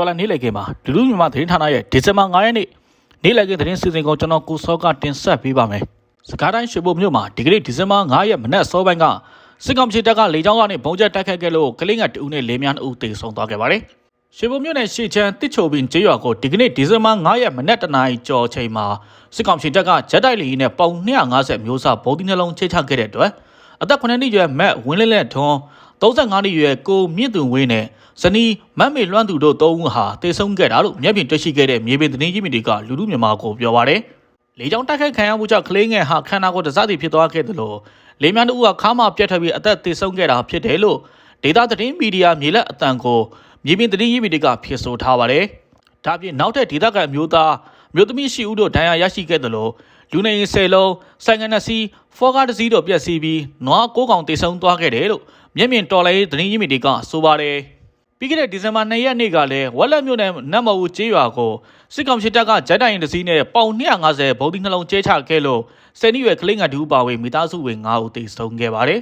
တော်လာနေ့လည်ခင်းမှာလူလူမြန်မာသတင်းဌာနရဲ့ဒီဇင်ဘာ9ရက်နေ့နေ့လည်ခင်းသတင်းစီစဉ်ကိုကျွန်တော်ကိုစောကတင်ဆက်ပေးပါမယ်။စကားတိုင်းရွှေဘုံမြို့မှာဒီကနေ့ဒီဇင်ဘာ9ရက်မနက်စောပိုင်းကစစ်ကောင်စီတပ်ကလေကြောင်းကနေပုံကျက်တိုက်ခတ်ခဲ့လို့ကလင်းကတူနဲ့လေမြန်းအုပ်တေဆုံးသွားခဲ့ပါတယ်။ရွှေဘုံမြို့နယ်ရှေ့ချမ်းတစ်ချိုပင်ကျေးရွာကိုဒီကနေ့ဒီဇင်ဘာ9ရက်မနက်တနာရီကျော်ချိန်မှာစစ်ကောင်စီတပ်ကဂျက်တိုက်လေယာဉ်နဲ့ပေါင်250မျိုးစားဗုံးသီးနှလုံးချိတ်ချခဲ့တဲ့အတွက် အသက်9နှစ်ရွယ်မက်ဝင်းလက်လက်ထွန်း35နှစ်ရွယ်ကိုမြင့်သူဝင်းနဲ့ဇနီးမတ်မေလွမ်းသူတို့၃ဦးဟာတေဆုံးခဲ့တာလို့မျက်မြင်တွေ့ရှိခဲ့တဲ့မြေပြင်သတင်းကြီးမြစ်တွေကလူလူမြန်မာကိုပြောပါရယ်လေကြောင်းတိုက်ခိုက်ခံရမှုကြောင့်ကလေးငယ်ဟာခန္ဓာကိုယ်တစသည်ဖြစ်သွားခဲ့တယ်လို့လေမြန်းတို့ကခါမှပြတ်ထွက်ပြီးအသက်သေဆုံးခဲ့တာဖြစ်တယ်လို့ဒေတာသတင်းမီဒီယာမြေလက်အတန်ကိုမြေပြင်သတင်းကြီးမြစ်တွေကဖြစ်ဆိုထားပါတယ်ဒါပြင်နောက်ထပ်ဒေတာကန်မျိုးသား မျိုးသမီးရှိဦးတို့ဒဏ်ရာရရှိခဲ့တယ်လို့လူနေအိမ်၁၀လုံးဆိုင်ငနစီဖောကားတစ်စီးတို့ပြက်စီးပြီးနွား၉កောင်တေဆုံးသွားခဲ့တယ်လို့မျက်မြင်တော်လိုင်းသတင်းကြီးမြစ်တွေကဆိုပါတယ်ပြီးခဲ့တဲ့ဒီဇင်ဘာ2ရက်နေ့ကလည်းဝက်လက်မြို့နယ်နတ်မဝူကျေးရွာကိုစစ်ကောင်စီတပ်ကဂျက်တိုင်တစ်စီးနဲ့ပေါင်250ဗုံးသီးနှလုံးကျဲချခဲ့လို့ဆယ်နှစ်ရွယ်ကလေးငယ်ဒူးပါဝေမိသားစုဝင်9ဦးတေဆုံးခဲ့ပါတယ်